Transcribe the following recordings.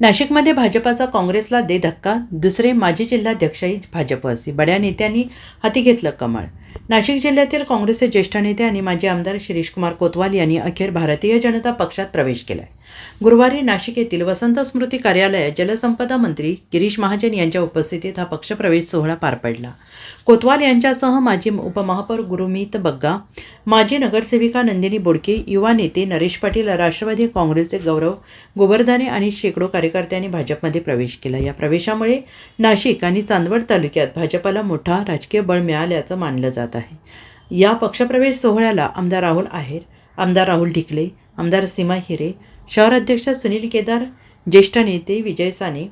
नाशिकमध्ये भाजपाचा काँग्रेसला दे धक्का दुसरे माजी जिल्हाध्यक्षही भाजपवासी बड्या नेत्यांनी हाती घेतलं कमळ नाशिक जिल्ह्यातील काँग्रेसचे ज्येष्ठ नेते आणि माजी आमदार शिरीषकुमार कोतवाल यांनी अखेर भारतीय जनता पक्षात प्रवेश केलाय. गुरुवारी नाशिक येथील वसंत स्मृती कार्यालयात जलसंपदा मंत्री गिरीश महाजन यांच्या उपस्थितीत हा पक्षप्रवेश सोहळा पार पडला. कोतवाल यांच्यासह माजी उपमहापौर गुरुमीत बग्गा माजी नगरसेविका नंदिनी बोडके युवा नेते नरेश पाटील राष्ट्रवादी काँग्रेसचे गौरव गोवर्धने आणि शेकडो कार्य कार्यकर्त्यांनी भाजपमध्ये प्रवेश केला. या प्रवेशामुळे नाशिक आणि चांदवड तालुक्यात भाजपाला मोठा राजकीय बळ मिळाल्याचं मानलं जात आहे. या पक्षप्रवेश सोहळ्याला आमदार राहुल आहेर आमदार राहुल ढिकले आमदार सीमा हिरे शहर अध्यक्ष सुनील केदार ज्येष्ठ नेते विजय साने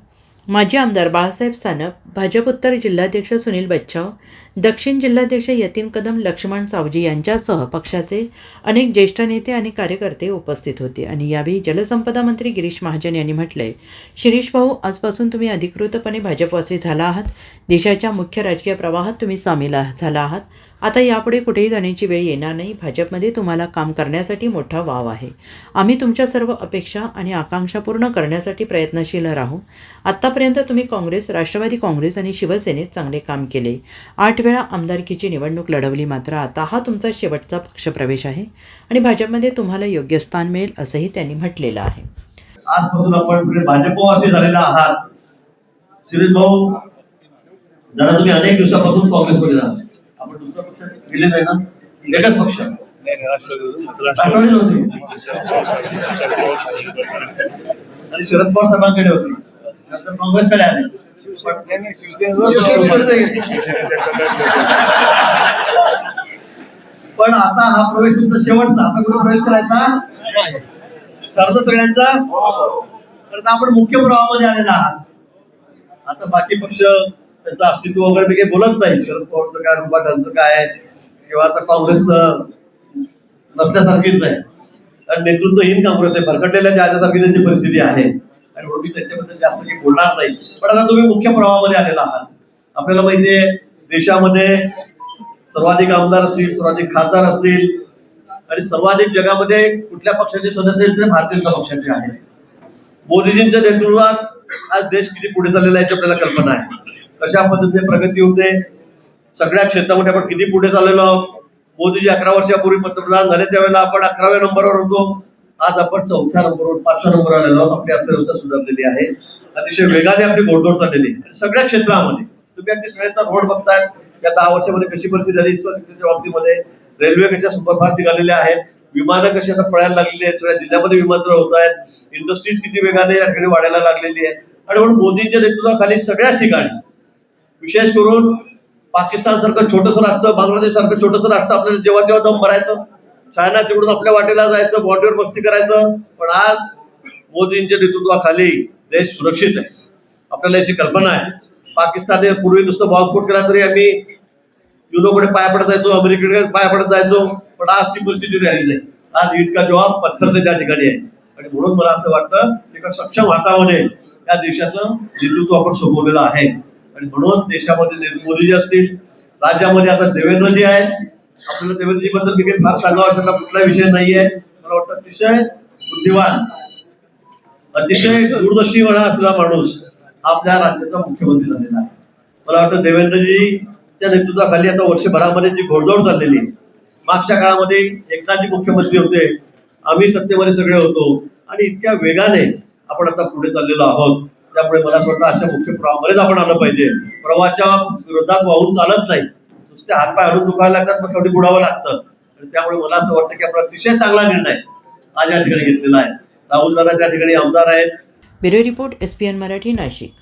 माजी आमदार बाळासाहेब सानप भाजप उत्तर जिल्हाध्यक्ष सुनील बच्छाव दक्षिण जिल्हाध्यक्ष यतीन कदम लक्ष्मण सावजी यांच्यासह पक्षाचे अनेक ज्येष्ठ नेते आणि कार्यकर्ते उपस्थित होते. आणि यावेळी जलसंपदा मंत्री गिरीश महाजन यांनी म्हटलंय शिरीष भाऊ आजपासून तुम्ही अधिकृतपणे भाजपवासी झाला आहात. देशाच्या मुख्य राजकीय प्रवाहात तुम्ही सामील झाला आहात. आता यापुढे कुठेही जाण्याची वेळ येणार नाही. भाजपमध्ये तुम्हाला काम करण्यासाठी मोठा वाव आहे. आम्ही तुमच्या सर्व अपेक्षा आणि आकांक्षा पूर्ण करण्यासाठी प्रयत्नशील राहू. आत्तापर्यंत तुम्ही काँग्रेस राष्ट्रवादी काँग्रेस आणि शिवसेनेत चांगले काम केले. आठ वेळा आमदारकीची निवडणूक लढवली मात्र आता हा तुमचा शेवटचा पक्षप्रवेश आहे आणि भाजपमध्ये तुम्हाला योग्य स्थान मिळेल असंही त्यांनी म्हटलेलं आहे. आजपासून आपण सगळे भाजपवासी झालेला आहात. सुरेश भाऊ जरा तुम्ही अनेक दिवसापासून काँग्रेसमध्ये झाला आपण दुसरा पक्ष गेले नाही ना? एकच पक्ष. आणि शरद पवार साहेबांकडे होते. नंतर काँग्रेसकडे आले. शिवसेनेकडे पण आता हा प्रवेश तुमचा शेवटचा. आता कुठे प्रवेश करायचा? ठरलं सगळ्यांचा? तर आपण मुख्य प्रवाहामध्ये आलेला आहात. आता बाकी पक्ष त्याचं अस्तित्व वगैरे काही बोलत नाही. शरद पवारचं काय रुपाठांचं काय किंवा आता काँग्रेस नसल्यासारखीच आहे. कारण नेतृत्वहीन काँग्रेस आहे. भरकटलेल्या ज्याच्यासारखी त्यांची परिस्थिती आहे. आणि म्हणून मी त्याच्याबद्दल जास्त काही बोलणार नाही. पण आता तुम्ही मुख्य प्रवाहामध्ये आलेला आहात. आपल्याला माहितीये देशामध्ये सर्वाधिक आमदार असतील सर्वाधिक खासदार असतील आणि सर्वाधिक जगामध्ये कुठल्या पक्षाचे सदस्य आहेत ते भारतीय जनता पक्षाचे आहेत. मोदीजींच्या नेतृत्वात आज देश किती पुढे चाललेला आहे याची आपल्याला कल्पना आहे. कशा पद्धतीने प्रगती होते सगळ्या क्षेत्रामध्ये आपण किती पुढे चाललेलो आहोत मोदीजी अकरा वर्षापूर्वी पंतप्रधान झाले त्यावेळेला आपण अकराव्या नंबरवर होतो. आज आपण चौथ्या नंबरवर पाचव्या नंबरवर आलेलो आहोत. आपली अर्थव्यवस्था सुधारलेली आहे. अतिशय वेगाने आपली घोडदौड चाललेली आहे सगळ्या क्षेत्रामध्ये तुम्ही अगदी सगळ्यांचा रोड बघताय. या दहा वर्षामध्ये कशी परिस्थिती झाली शिक्षणाच्या बाबतीमध्ये? रेल्वे कशा सुपरफास्ट निघालेल्या आहेत? विमानं कशी आता पळायला लागलेली आहेत? सगळ्या जिल्ह्यामध्ये विमानतळ होत आहेत. इंडस्ट्रीज किती वेगाने या ठिकाणी वाढायला लागलेली आहे आणि म्हणून मोदींच्या नेतृत्वाखाली सगळ्याच ठिकाणी विशेष करून पाकिस्तान सारखं छोटस राष्ट्र बांगलादेश सारखं छोटस राष्ट्र आपल्याला जेव्हा तेव्हा दम भरायचं चायना तिकडून आपल्या वाटेला जायचं बॉर्डर मस्ती करायचं. पण आज मोदींच्या नेतृत्वाखाली देश सुरक्षित आहे. आपल्याला याची कल्पना आहे. पाकिस्तानने पूर्वी नुसतं बॉम्बस्फोट केला तरी आम्ही युरोपकडे पाय पडत जायचो अमेरिकेकडे पाय पडत जायचो पण आज ती परिस्थिती राहिली नाही आज ईद का जवाब पत्थरचे त्या ठिकाणी आहे. आणि म्हणून मला असं वाटतं एका सक्षम हातामध्ये या देशाचं नेतृत्व आपण सोपवलेलं आहे. आणि म्हणून देशामध्ये मोदी मोदीजी असतील राज्यामध्ये आता देवेंद्रजी आहेत आपल्याला देवेंद्रजी बद्दल मी काही फार सांगावं असा कुठला विषय नाहीये. मला वाटतं अतिशय बुद्धिवान अतिशय दूरदर्शी म्हणा असलेला माणूस आपल्या राज्याचा मुख्यमंत्री झालेला आहे. मला वाटतं देवेंद्रजीच्या नेतृत्वाखाली आता वर्षभरामध्ये जी घोडदौड चाललेली आहे मागच्या काळामध्ये एकनाथजी मुख्यमंत्री होते आम्ही सत्तेमध्ये सगळे होतो आणि इतक्या वेगाने आपण आता पुढे चाललेलो आहोत. त्यामुळे मला असं वाटतं अशा मुख्य प्रवाहामध्येच आपण आलं पाहिजे. प्रवाहाच्या विरोधात वाहून चालत नाही. नुसते हातपाय हलून दुखायला लागतात मग शेवटी बुडावं लागतं. आणि त्यामुळे मला असं वाटतं की आपण अतिशय चांगला निर्णय आज या ठिकाणी घेतलेला आहे. राहुल दादा त्या ठिकाणी आमदार आहेत. Bureau report S P N Marathi Nashik.